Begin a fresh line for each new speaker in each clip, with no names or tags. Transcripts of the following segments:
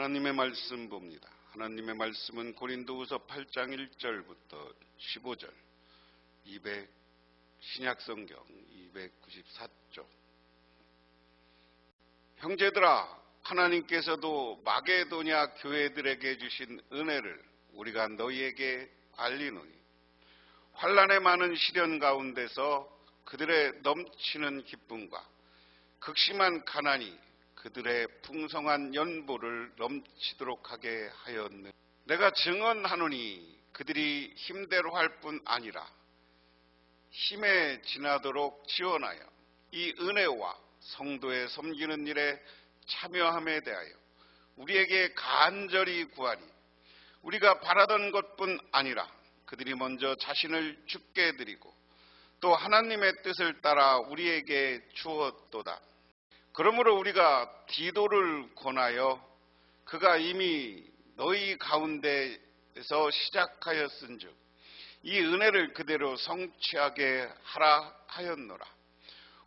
하나님의 말씀 봅니다. 하나님의 말씀은 고린도후서 8장 1절부터 15절 200 신약성경 294쪽 형제들아 하나님께서도 마게도냐 교회들에게 주신 은혜를 우리가 너희에게 알리노니 환란의 많은 시련 가운데서 그들의 넘치는 기쁨과 극심한 가난이 그들의 풍성한 연보를 넘치도록 하게 하였네. 내가 증언하노니 그들이 힘대로 할 뿐 아니라 힘에 지나도록 지원하여 이 은혜와 성도의 섬기는 일에 참여함에 대하여 우리에게 간절히 구하니 우리가 바라던 것뿐 아니라 그들이 먼저 자신을 죽게 드리고 또 하나님의 뜻을 따라 우리에게 주었도다. 그러므로 우리가 디도를 권하여 그가 이미 너희 가운데에서 시작하였은즉 이 은혜를 그대로 성취하게 하라 하였노라.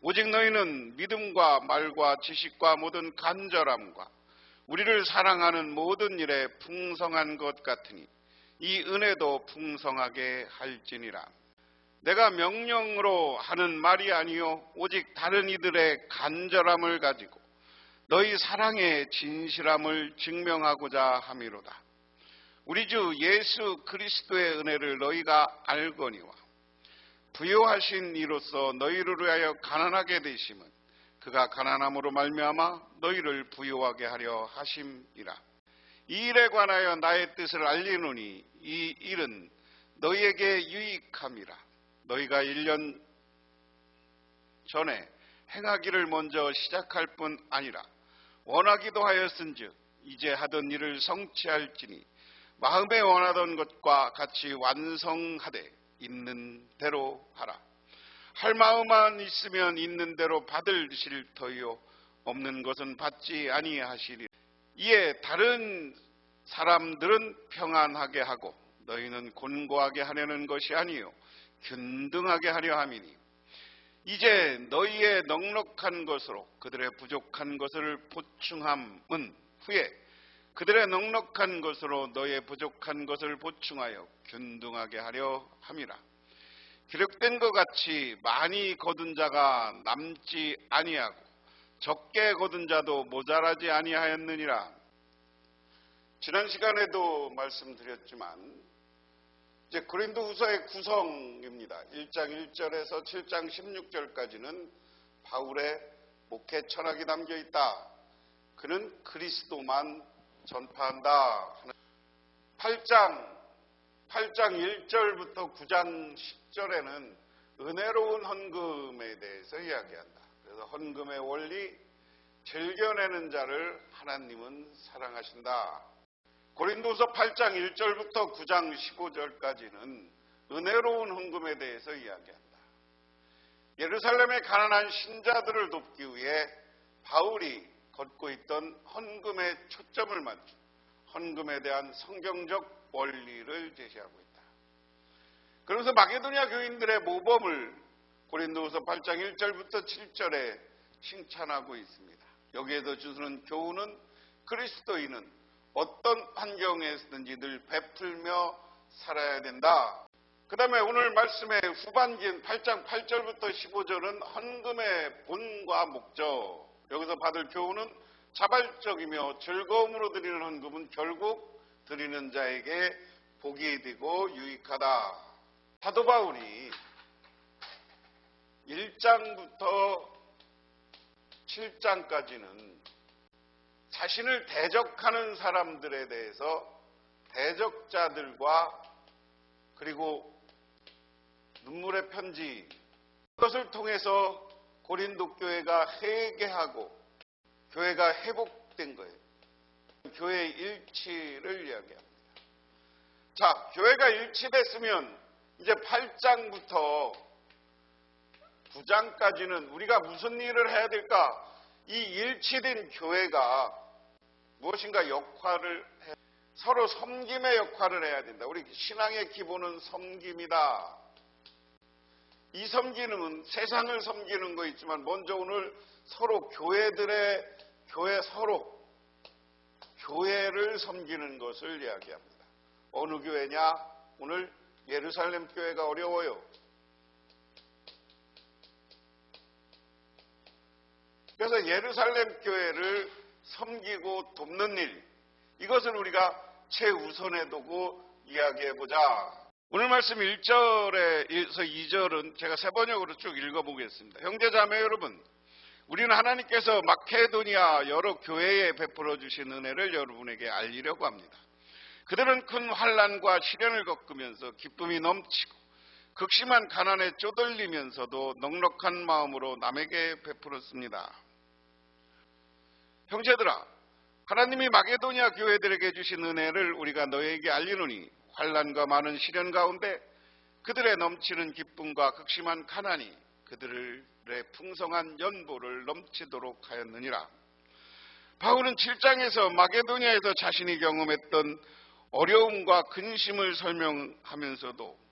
오직 너희는 믿음과 말과 지식과 모든 간절함과 우리를 사랑하는 모든 일에 풍성한 것 같으니 이 은혜도 풍성하게 할지니라. 내가 명령으로 하는 말이 아니요 오직 다른 이들의 간절함을 가지고 너희 사랑의 진실함을 증명하고자 함이로다. 우리 주 예수 그리스도의 은혜를 너희가 알거니와 부여하신 이로써 너희를 위하여 가난하게 되심은 그가 가난함으로 말미암아 너희를 부여하게 하려 하심이라. 이 일에 관하여 나의 뜻을 알리노니 이 일은 너희에게 유익함이라. 너희가 1년 전에 행하기를 먼저 시작할 뿐 아니라 원하기도 하였은즉 이제 하던 일을 성취할지니 마음에 원하던 것과 같이 완성하되 있는 대로 하라. 할 마음만 있으면 있는 대로 받으실 터이요 없는 것은 받지 아니하시리. 이에 다른 사람들은 평안하게 하고 너희는 곤고하게 하려는 것이 아니요 균등하게 하려 함이니 이제 너희의 넉넉한 것으로 그들의 부족한 것을 보충함은 후에 그들의 넉넉한 것으로 너의 부족한 것을 보충하여 균등하게 하려 함이라. 기록된 것 같이 많이 거둔 자가 남지 아니하고 적게 거둔 자도 모자라지 아니하였느니라. 지난 시간에도 말씀드렸지만 이제 고린도후서의 구성입니다. 1장 1절에서 7장 16절까지는 바울의 목회 철학이 담겨 있다. 그는 그리스도만 전파한다. 8장 8장 1절부터 9장 10절에는 은혜로운 헌금에 대해서 이야기한다. 그래서 헌금의 원리, 즐겨내는 자를 하나님은 사랑하신다. 고린도서 8장 1절부터 9장 15절까지는 은혜로운 헌금에 대해서 이야기한다. 예루살렘의 가난한 신자들을 돕기 위해 바울이 걷고 있던 헌금에 초점을 맞춘 헌금에 대한 성경적 원리를 제시하고 있다. 그러면서 마게도니아 교인들의 모범을 고린도서 8장 1절부터 7절에 칭찬하고 있습니다. 여기에서 주는 교훈은 그리스도인은 어떤 환경에서든지 늘 베풀며 살아야 된다. 그 다음에 오늘 말씀의 후반기인 8장 8절부터 15절은 헌금의 본과 목적. 여기서 받을 교훈은 자발적이며 즐거움으로 드리는 헌금은 결국 드리는 자에게 복이 되고 유익하다. 사도 바울이 1장부터 7장까지는 자신을 대적하는 사람들에 대해서 대적자들과 그리고 눈물의 편지 그것을 통해서 고린도 교회가 회개하고 교회가 회복된 거예요. 교회의 일치를 이야기합니다. 자, 교회가 일치됐으면 이제 8장부터 9장까지는 우리가 무슨 일을 해야 될까? 이 일치된 교회가 무엇인가 역할을 해, 서로 섬김의 역할을 해야 된다. 우리 신앙의 기본은 섬김이다. 이 섬기는 세상을 섬기는 거 있지만 먼저 오늘 서로 교회들의 교회 서로 교회를 섬기는 것을 이야기합니다. 어느 교회냐? 오늘 예루살렘 교회가 어려워요. 그래서 예루살렘 교회를 섬기고 돕는 일, 이것을 우리가 최우선에 두고 이야기해 보자. 오늘 말씀 1절에서 2절은 제가 세 번역으로 쭉 읽어보겠습니다. 형제자매 여러분, 우리는 하나님께서 마케도니아 여러 교회에 베풀어 주신 은혜를 여러분에게 알리려고 합니다. 그들은 큰 환란과 시련을 겪으면서 기쁨이 넘치고 극심한 가난에 쪼들리면서도 넉넉한 마음으로 남에게 베풀었습니다. 형제들아, 하나님이 마게도니아 교회들에게 주신 은혜를 우리가 너에게 알리노니 환란과 많은 시련 가운데 그들의 넘치는 기쁨과 극심한 가난이 그들의 풍성한 연보를 넘치도록 하였느니라. 바울은 7장에서 마게도니아에서 자신이 경험했던 어려움과 근심을 설명하면서도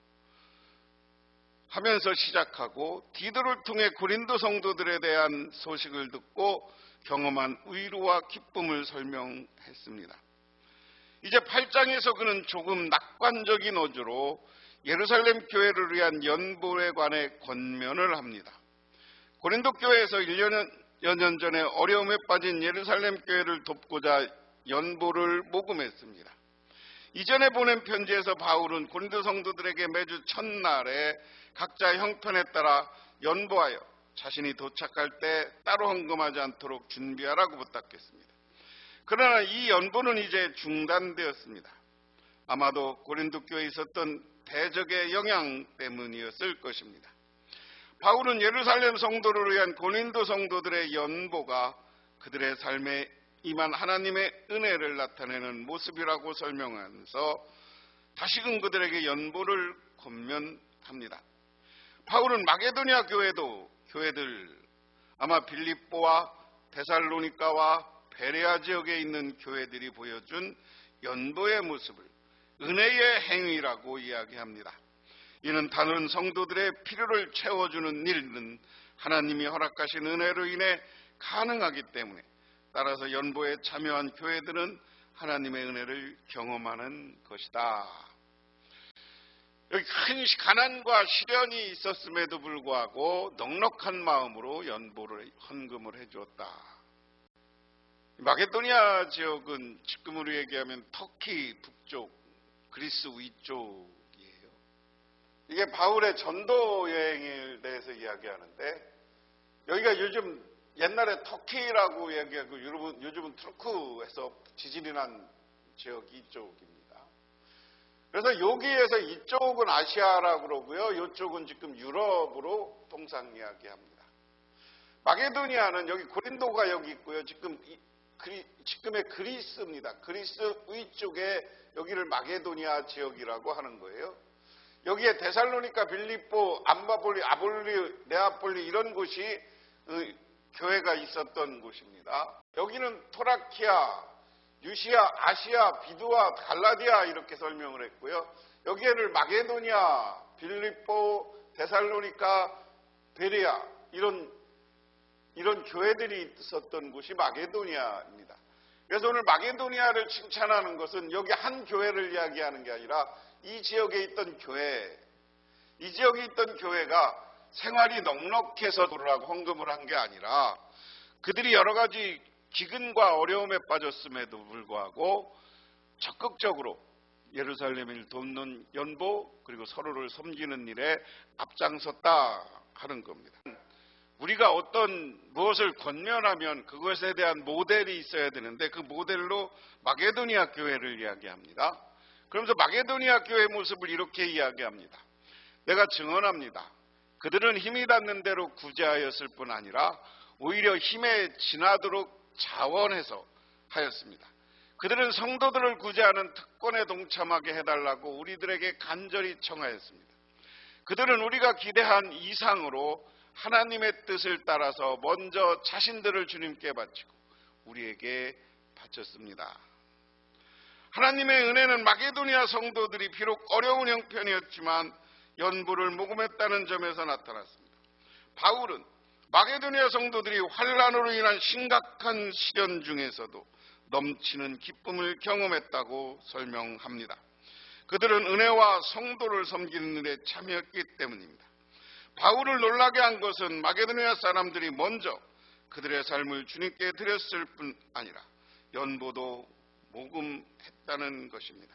하면서 시작하고 디도를 통해 고린도 성도들에 대한 소식을 듣고 경험한 위로와 기쁨을 설명했습니다. 이제 8장에서 그는 조금 낙관적인 어조로 예루살렘 교회를 위한 연보에 관해 권면을 합니다. 고린도 교회에서 1년 년 전에 어려움에 빠진 예루살렘 교회를 돕고자 연보를 모금했습니다. 이전에 보낸 편지에서 바울은 고린도 성도들에게 매주 첫날에 각자 형편에 따라 연보하여 자신이 도착할 때 따로 헌금하지 않도록 준비하라고 부탁했습니다. 그러나 이 연보는 이제 중단되었습니다. 아마도 고린도 교회에 있었던 대적의 영향 때문이었을 것입니다. 바울은 예루살렘 성도를 위한 고린도 성도들의 연보가 그들의 삶에 임한 하나님의 은혜를 나타내는 모습이라고 설명하면서 다시금 그들에게 연보를 권면합니다. 바울은 마게도니아 교회도 교회들 아마 빌립보와 데살로니카와 베레아 지역에 있는 교회들이 보여준 연보의 모습을 은혜의 행위라고 이야기합니다. 이는 다른 성도들의 필요를 채워주는 일은 하나님이 허락하신 은혜로 인해 가능하기 때문에 따라서 연보에 참여한 교회들은 하나님의 은혜를 경험하는 것이다. 여기 큰 가난과 시련이 있었음에도 불구하고 넉넉한 마음으로 연보를 헌금을 해주었다. 마게도니아 지역은 지금으로 얘기하면 터키 북쪽, 그리스 위쪽이에요. 이게 바울의 전도 여행에 대해서 이야기하는데 여기가 요즘 옛날에 터키라고 얘기하고 요즘은 투르크에서 지진이 난 지역이 이쪽입니다. 그래서 여기에서 이쪽은 아시아라고 그러고요. 이쪽은 지금 유럽으로 통상 이야기합니다. 마게도니아는 여기 고린도가 여기 있고요. 지금 그리, 지금의 그리스입니다. 그리스 위쪽에 여기를 마게도니아 지역이라고 하는 거예요. 여기에 데살로니카, 빌립보, 암바폴리, 아볼리, 네아폴리 이런 곳이 교회가 있었던 곳입니다. 여기는 토라키아, 유시아, 아시아, 비두아, 갈라디아 이렇게 설명을 했고요. 여기에를 마게도니아, 빌립보, 데살로니카, 베리아 이런 이런 교회들이 있었던 곳이 마게도니아입니다. 그래서 오늘 마게도니아를 칭찬하는 것은 여기 한 교회를 이야기하는 게 아니라 이 지역에 있던 교회, 이 지역에 있던 교회가 생활이 넉넉해서 돌아가고 헌금을 한 게 아니라 그들이 여러 가지 기근과 어려움에 빠졌음에도 불구하고 적극적으로 예루살렘을 돕는 연보 그리고 서로를 섬기는 일에 앞장섰다 하는 겁니다. 우리가 어떤 무엇을 권면하면 그것에 대한 모델이 있어야 되는데 그 모델로 마게도니아 교회를 이야기합니다. 그러면서 마게도니아 교회 모습을 이렇게 이야기합니다. 내가 증언합니다. 그들은 힘이 닿는 대로 구제하였을 뿐 아니라 오히려 힘에 지나도록 자원해서 하였습니다. 그들은 성도들을 구제하는 특권에 동참하게 해달라고 우리들에게 간절히 청하였습니다. 그들은 우리가 기대한 이상으로 하나님의 뜻을 따라서 먼저 자신들을 주님께 바치고 우리에게 바쳤습니다. 하나님의 은혜는 마게도니아 성도들이 비록 어려운 형편이었지만 연부를 모금했다는 점에서 나타났습니다. 바울은 마게도니아 성도들이 환란으로 인한 심각한 시련 중에서도 넘치는 기쁨을 경험했다고 설명합니다. 그들은 은혜와 성도를 섬기는 일에 참여했기 때문입니다. 바울을 놀라게 한 것은 마게도니아 사람들이 먼저 그들의 삶을 주님께 드렸을 뿐 아니라 연보도 모금했다는 것입니다.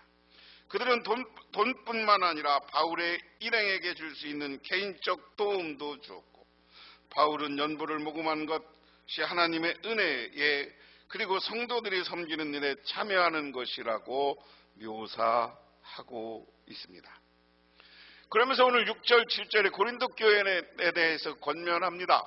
그들은 돈, 돈뿐만 아니라 바울의 일행에게 줄 수 있는 개인적 도움도 주었고 바울은 연보를 모금한 것이 하나님의 은혜에 그리고 성도들이 섬기는 일에 참여하는 것이라고 묘사하고 있습니다. 그러면서 오늘 6절, 7절에 고린도 교회에 대해서 권면합니다.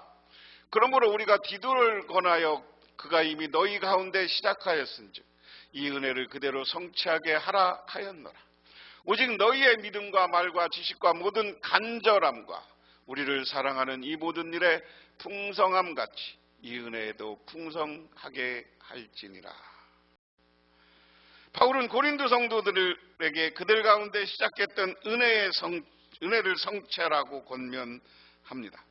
그러므로 우리가 디도를 권하여 그가 이미 너희 가운데 시작하였은즉 이 은혜를 그대로 성취하게 하라 하였노라. 오직 너희의 믿음과 말과 지식과 모든 간절함과 우리를 사랑하는 이 모든 일에 풍성함 같이 이 은혜에도 풍성하게 할지니라. 바울은 고린도 성도들에게 그들 가운데 시작했던 은혜의 성, 은혜를 성취하라고 권면합니다.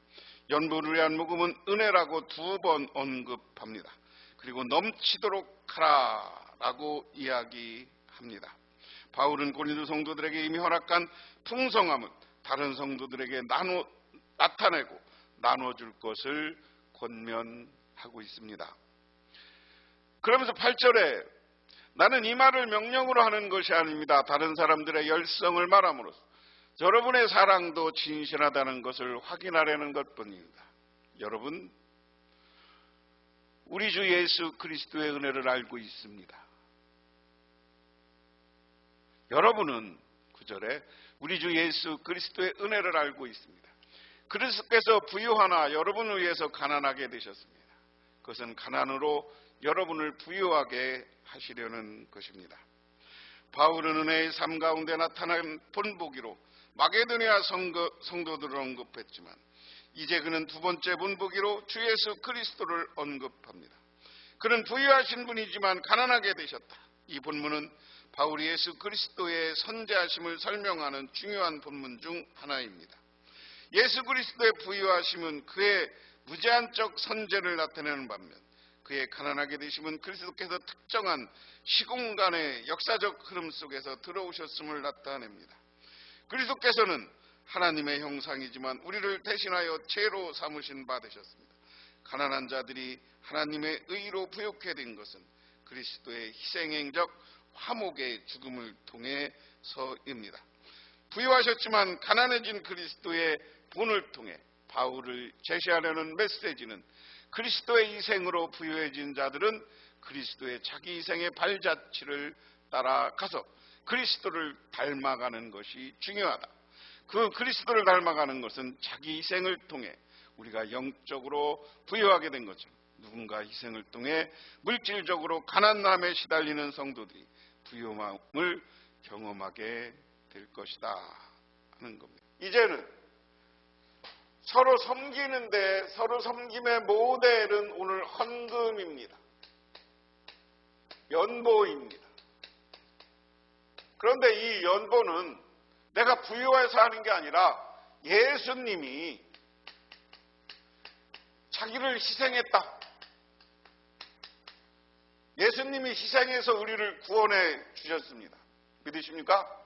연보를 위한 복음은 은혜라고 두 번 언급합니다. 그리고 넘치도록 하라라고 이야기합니다. 바울은 고린도 성도들에게 이미 허락한 풍성함은 다른 성도들에게 나눠 나타내고 나눠줄 것을 권면하고 있습니다. 그러면서 8절에 나는 이 말을 명령으로 하는 것이 아닙니다. 다른 사람들의 열성을 말함으로써 여러분의 사랑도 진실하다는 것을 확인하려는 것 뿐입니다. 여러분, 우리 주 예수 그리스도의 은혜를 알고 있습니다. 여러분은 구절에 우리 주 예수 그리스도의 은혜를 알고 있습니다. 그리스도께서 부유하나 여러분을 위해서 가난하게 되셨습니다. 그것은 가난으로 여러분을 부유하게 하시려는 것입니다. 바울은 은혜의 삶 가운데 나타난 본보기로 마게도니아 성거, 성도들을 언급했지만 이제 그는 두 번째 본보기로 주 예수 그리스도를 언급합니다. 그는 부유하신 분이지만 가난하게 되셨다. 이 본문은 바울이 예수 그리스도의 선제하심을 설명하는 중요한 본문 중 하나입니다. 예수 그리스도의 부유하심은 그의 무제한적 선제를 나타내는 반면 그의 가난하게 되심은 그리스도께서 특정한 시공간의 역사적 흐름 속에서 들어오셨음을 나타냅니다. 그리스도께서는 하나님의 형상이지만 우리를 대신하여 죄로 삼으신 바 되셨습니다. 가난한 자들이 하나님의 의로 부욕해 된 것은 그리스도의 희생행적 화목의 죽음을 통해서입니다. 부유하셨지만 가난해진 그리스도의 본을 통해 바울을 제시하려는 메시지는 그리스도의 희생으로 부유해진 자들은 그리스도의 자기 희생의 발자취를 따라가서 그리스도를 닮아가는 것이 중요하다. 그 그리스도를 닮아가는 것은 자기 희생을 통해 우리가 영적으로 부여하게 된 것처럼 누군가 희생을 통해 물질적으로 가난함에 시달리는 성도들이 부유함을 경험하게 될 것이다 하는 겁니다. 이제는 서로 섬기는데 서로 섬김의 모델은 오늘 헌금입니다. 연보입니다. 그런데 이 연보는 내가 부유해서 하는 게 아니라 예수님이 자기를 희생했다. 예수님이 희생해서 우리를 구원해 주셨습니다. 믿으십니까?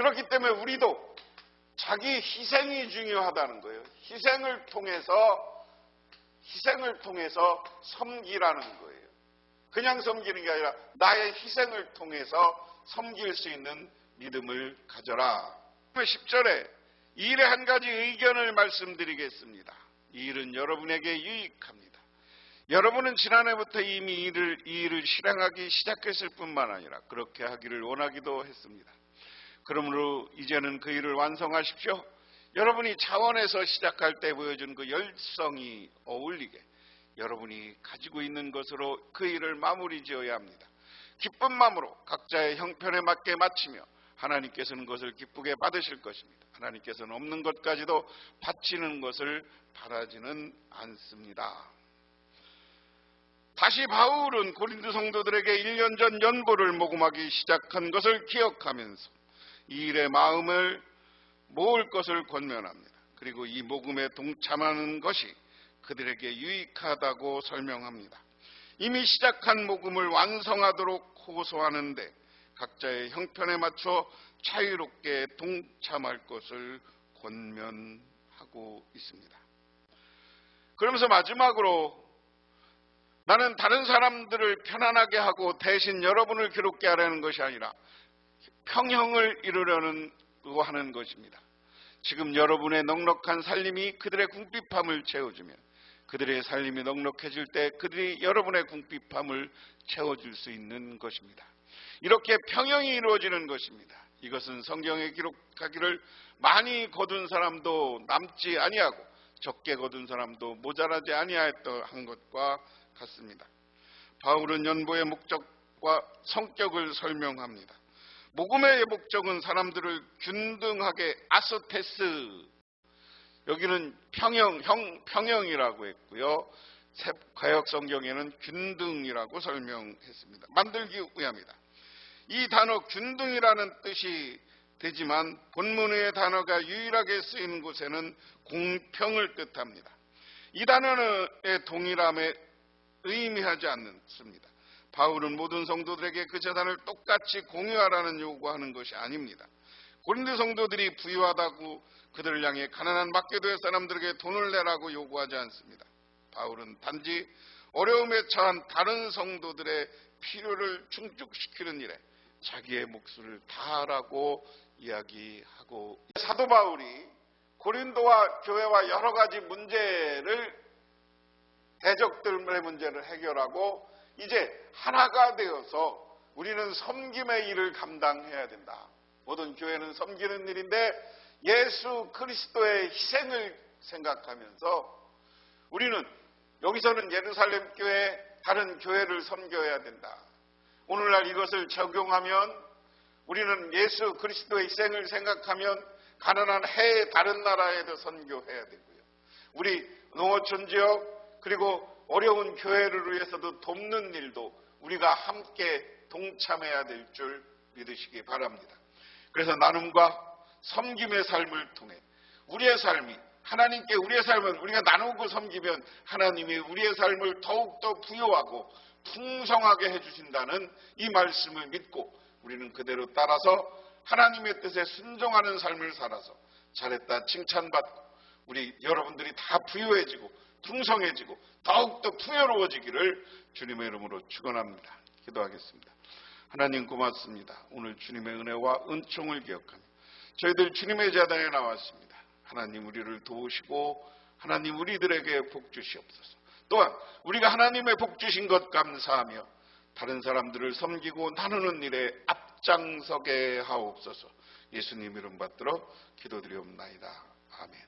그렇기 때문에 우리도 자기 희생이 중요하다는 거예요. 희생을 통해서 희생을 통해서 섬기라는 거예요. 그냥 섬기는 게 아니라 나의 희생을 통해서 섬길 수 있는 믿음을 가져라. 10절에 이 일에 한 가지 의견을 말씀드리겠습니다. 이 일은 여러분에게 유익합니다. 여러분은 지난해부터 이미 이 일을, 이 일을 실행하기 시작했을 뿐만 아니라 그렇게 하기를 원하기도 했습니다. 그러므로 이제는 그 일을 완성하십시오. 여러분이 차원에서 시작할 때 보여준 그 열성이 어울리게 여러분이 가지고 있는 것으로 그 일을 마무리 지어야 합니다. 기쁜 마음으로 각자의 형편에 맞게 마치며 하나님께서는 것을 기쁘게 받으실 것입니다. 하나님께서는 없는 것까지도 바치는 것을 바라지는 않습니다. 다시 바울은 고린도 성도들에게 1년 전 연보를 모금하기 시작한 것을 기억하면서 이 일의 마음을 모을 것을 권면합니다. 그리고 이 모금에 동참하는 것이 그들에게 유익하다고 설명합니다. 이미 시작한 복음을 완성하도록 호소하는데 각자의 형편에 맞춰 자유롭게 동참할 것을 권면하고 있습니다. 그러면서 마지막으로 나는 다른 사람들을 편안하게 하고 대신 여러분을 괴롭게 하려는 것이 아니라 평형을 이루려는 하는 것입니다. 지금 여러분의 넉넉한 살림이 그들의 궁핍함을 채워주면 그들의 살림이 넉넉해질 때 그들이 여러분의 궁핍함을 채워줄 수 있는 것입니다. 이렇게 평형이 이루어지는 것입니다. 이것은 성경에 기록하기를 많이 거둔 사람도 남지 아니하고 적게 거둔 사람도 모자라지 아니하였던 한 것과 같습니다. 바울은 연보의 목적과 성격을 설명합니다. 복음의 목적은 사람들을 균등하게 아소테스 여기는 평형, 형, 평형이라고 했고요. 가역 성경에는 균등이라고 설명했습니다. 만들기 위함이다. 이 단어 균등이라는 뜻이 되지만 본문의 단어가 유일하게 쓰이는 곳에는 공평을 뜻합니다. 이 단어의 동일함에 의미하지 않습니다. 바울은 모든 성도들에게 그 재단을 똑같이 공유하라는 요구하는 것이 아닙니다. 고린도 성도들이 부유하다고 그들을 향해 가난한 막게도의 사람들에게 돈을 내라고 요구하지 않습니다. 바울은 단지 어려움에 처한 다른 성도들의 필요를 충족시키는 일에 자기의 목숨을 다하라고 이야기하고 사도 바울이 고린도와 교회와 여러 가지 문제를 대적들의 문제를 해결하고 이제 하나가 되어서 우리는 섬김의 일을 감당해야 된다. 모든 교회는 섬기는 일인데 예수 그리스도의 희생을 생각하면서 우리는 여기서는 예루살렘 교회 다른 교회를 섬겨야 된다. 오늘날 이것을 적용하면 우리는 예수 그리스도의 희생을 생각하면 가난한 해외 다른 나라에도 선교해야 되고요. 우리 농어촌 지역 그리고 어려운 교회를 위해서도 돕는 일도 우리가 함께 동참해야 될 줄 믿으시기 바랍니다. 그래서 나눔과 섬김의 삶을 통해 우리의 삶이 하나님께 우리의 삶을 우리가 나누고 섬기면 하나님이 우리의 삶을 더욱더 부여하고 풍성하게 해주신다는 이 말씀을 믿고 우리는 그대로 따라서 하나님의 뜻에 순종하는 삶을 살아서 잘했다 칭찬받고 우리 여러분들이 다 부유해지고 풍성해지고 더욱더 풍요로워지기를 주님의 이름으로 축원합니다. 기도하겠습니다. 하나님 고맙습니다. 오늘 주님의 은혜와 은총을 기억하며 저희들 주님의 자단에 나왔습니다. 하나님 우리를 도우시고 하나님 우리들에게 복 주시옵소서. 또한 우리가 하나님의 복 주신 것 감사하며 다른 사람들을 섬기고 나누는 일에 앞장서게 하옵소서. 예수님 이름 받들어 기도드리옵나이다. 아멘.